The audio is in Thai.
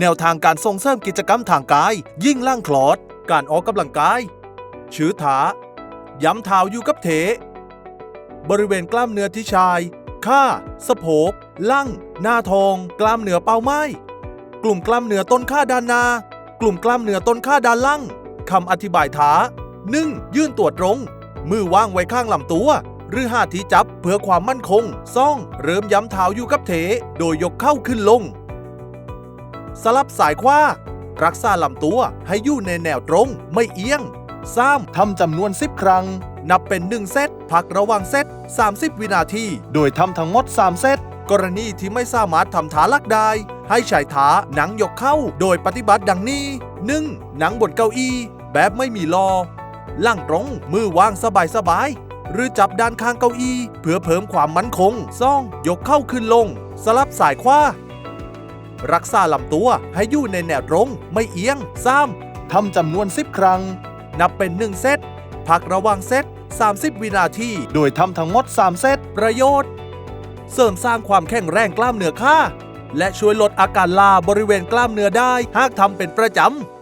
แนวทางการส่งเสริมกิจกรรมทางกาย ยิ่งล่างคลอด การออกกำลังกาย ชื้อถา ย้ำเท้าอยู่กับเถ บริเวณกล้ามเนื้อที่ชาย ข้า สะโพก ล่าง หน้าทอง กล้ามเนื้อเป้าไม้ กลุ่มกล้ามเนื้อต้นข้าด้านหน้า กลุ่มกล้ามเนื้อต้นข้าด้านล่างคำอธิบายท้า 1. ยื่นตัวตรง มือว่างไว้ข้างลำตัว หรือหาที่จับเพื่อความมั่นคง ซ่อง เริ่มย้ำเท้าอยู่กับเถ โดยยกเข้าขึ้นลง สลับสายขวารักษาลำตัวให้อยู่ในแนวตรงไม่เอียง 3. ทำจำนวน 10 ครั้ง นับเป็น 1 เซต พักระหว่างเซต 30 วินาที โดยทำทั้งหมด 3 เซต กรณีที่ไม่สามารถทำขาลักได้ ให้ใช้ขาหนังยกเข้า โดยปฏิบัติดังนี้ 1. หนังบนเก้าอี้ แบบไม่มีลอล่างตรง มือวางสบายๆหรือจับด้านข้างเก้าอี้ เพื่อเพิ่มความมั่นคงซ่อง ยกเข้าขึ้นลง สลับสายขว้า รักษาลำตัวให้อยู่ในแนวตรง ไม่เอียง 3. ทำจำนวน 10 ครั้ง นับเป็น 1 เซต พักระหว่างเซต 30 วินาที โดยทำทั้งหมด 3 เซต ประโยชน์ เสริมสร้างความแข็งแรงกล้ามเนื้อข้าและช่วยลดอาการลาบริเวณกล้ามเนื้อได้ หากทำเป็นประจำ